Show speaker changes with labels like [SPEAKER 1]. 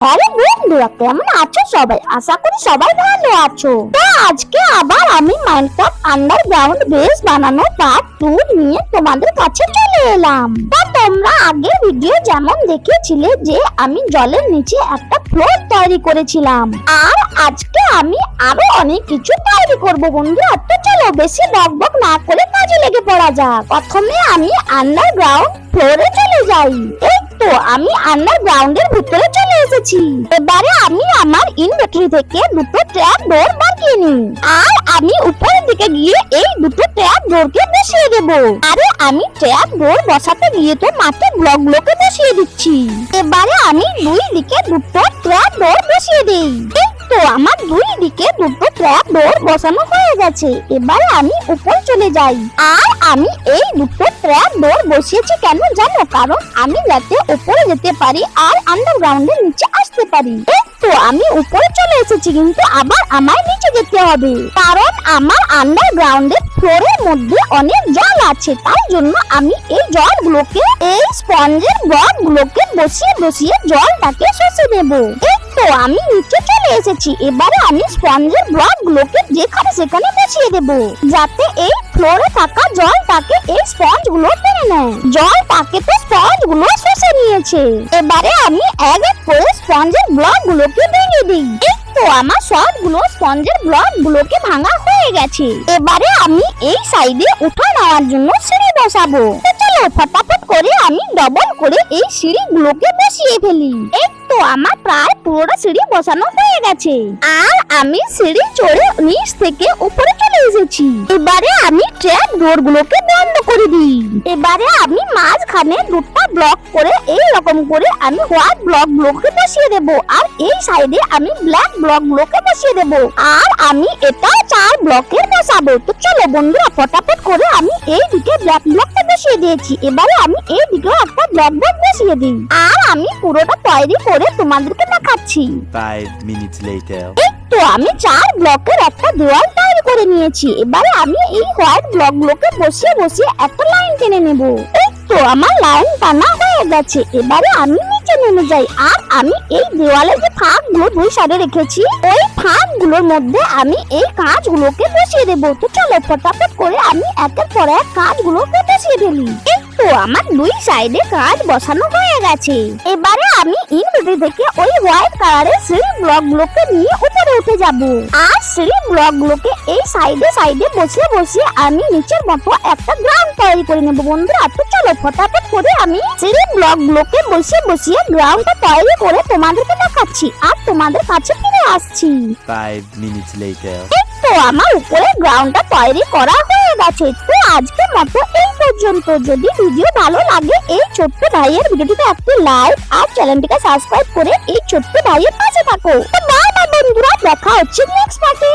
[SPEAKER 1] আরে বন্ধুরা, কেমন আছো সবাই? আশা করি সবাই ভালো আছো। তো আজকে আবার আমি মাইনক্রাফট আন্ডারগ্রাউন্ড বেস বানানো পার্ট টু নিয়ে তোমাদের কাছে চলে এলাম। তা তোমরা আগে ভিডিও যেমন দেখেছিলে যে আমি জলের নিচে একটা ফ্লোর তৈরি করেছিলাম। আর আজকে আমি আরও অনেক কিছু তৈরি করব বন্ধুরা। তো চলো বেশি বক বক না করে কাজে লেগে পড়া যাক। প্রথমে আমি আন্ডারগ্রাউন্ড ফ্লোরে চলে যাই। এই তো আমি আন্ডারগ্রাউন্ডের ভিতরে চলে এসেছি। এবারে আমি আমার ইনভেন্টরি থেকে দুটো ট্র্যাপ ডোর বার নিই। আর আমি উপরের দিকে গিয়ে এই দুটো ট্র্যাপ ডোরকে বসিয়ে দেব। আরে আমি ট্র্যাপ ডোর বসাতে গিয়ে তো মাত্র ব্লকগুলোকে বসিয়ে দিচ্ছি। এবারে আমি দুই দিকে দুটো ট্র্যাপ ডোর বসিয়ে দিই। আমার দুই দিকে দুটো ট্র্যাপ ডোর বসানো হয়ে গেছে। এবার আমি উপর চলে যাই। আর আমি এই দুটো ট্র্যাপ ডোর বসিয়েছি কেন জানো? কারণ আমি যাতে উপরে যেতে পারি আর আন্ডারগ্রাউন্ডের নিচে আসতে পারি। তো আমি উপরে চলে এসেছি, কিন্তু আবার আমায় নিচে যেতে হবে। কারণ আমার আন্ডারগ্রাউন্ডের ফ্লোরের মধ্যে অনেক জল আছে, তাই জন্য আমি এই জলগুলোকে, এই স্পঞ্জের গুলোকে বসিয়ে বসিয়ে জলটাকে শুষে দেব। এই তো আমি নিচে চলে এসেছি। এবারে আমি স্পঞ্জের ব্লক গুলোকে যেখানে সেখানে বসিয়ে দেব, যাতে এই ফ্লোরে থাকা জলটাকে এই স্পঞ্জগুলো টেনে নেয়। জলটাকে তো স্পঞ্জগুলো শুষে নিয়েছে। এবারে আমি এক এক করে স্পঞ্জের ব্লক গুলোকে ভেঙে দিই। তো আমার সবগুলো স্পঞ্জের ব্লক গুলোকে ভাঙা হয়ে গেছে। এবারে আমি এই সাইডে উঠা নেওয়ার জন্য সিঁড়ি বসাবো। ফটাফট করে আমি ডবল করে এই সিঁড়িগুলোকে বসিয়ে ফেলি। এই তো আমার প্রায় পুরোটা সিঁড়ি বসানো হয়ে গেছে। আর আমি সিঁড়ি চড়ে নিচ থেকে উপরে চলে এসেছি। এবারে আমি ট্র্যাপ ডোর গুলোকে বন্ধ করে দিই। এবারে আমি মাঝখানে দুটো ব্লক করে এই রকম করে আমি হোয়াইট ব্লক গুলোকে বসিয়ে দেব। আর এই সাইডে আমি ব্ল্যাক ব্লক গুলোকে বসিয়ে দেব। আর আমি এটা চার ব্লকের বসাবো। তো চলো বন্ধুরা ফটাফট করে আমি এই দিকে ব্ল্যাক ব্লকটা বসিয়ে দিয়েছি। এবারে আমি এই দিকেও একটা ব্ল্যাক ব্লক বসিয়ে দিই। আর আমি পুরোটা তৈরি করে তোমাদেরকে দেখাচ্ছি।
[SPEAKER 2] Five minutes later.
[SPEAKER 1] এই তো আমি চার ব্লকের একটা দেওয়াল করে নিয়েছি। এবারে আমি এই হোয়াইট ব্লক গুলোকে বসিয়ে বসিয়ে একটা লাইন টেনে নেব। তো আমার লাইন টানা হয়ে গেছে। এবারে আমি নিচে নেমে যাই। আর আমি এই দেওয়ালের যে ফাঁকগুলো দুই সাইডে রেখেছি, ওই ফাঁকগুলোর মধ্যে আমি এই কাঁচ গুলোকে বসিয়ে দেবো। তো চলো ফটাফট করে আমি একের পর এক কাঁচ গুলোকে বসিয়ে ফেলি। তো আমার দুই সাইডে কাঁচ বসানো হয়ে গেছে। এবারে আমি ইনভেন্টরি থেকে ওই হোয়াইট কালারের সিঁড়ি ব্লক গুলোকে নিয়ে উপরে উঠে যাব। আর সিঁড়ি ব্লক গুলোকে এই সাইডে সাইডে বসিয়ে বসিয়ে আমি নিচের মতো একটা গ্রাউন্ড তৈরি করে নেব। বন্ধুরা তো চলো ফটাফট করে আমি সিঁড়ি ব্লক গুলোকে বসিয়ে বসিয়ে গ্রাউন্ডটা তৈরি করে তোমাদেরকে দেখাচ্ছি। আর তোমাদের কাছে ফিরে আসছি।
[SPEAKER 2] Five minutes later.
[SPEAKER 1] আমার উপরে গ্রাউন্ডটা তৈরি করা হয়ে গেছে। তো আজকের মতো এই পর্যন্ত। যদি ভিডিও ভালো লাগে, এই ছোট্ট ভাইয়ের ভিডিওটিতে একটি লাইক আর চ্যানেলটিকে সাবস্ক্রাইব করে এই ছোট্ট ভাইয়ের পাশে থাকো। তো বাই বাই বন্ধুরা, দেখা হচ্ছে নেক্সট পার্টে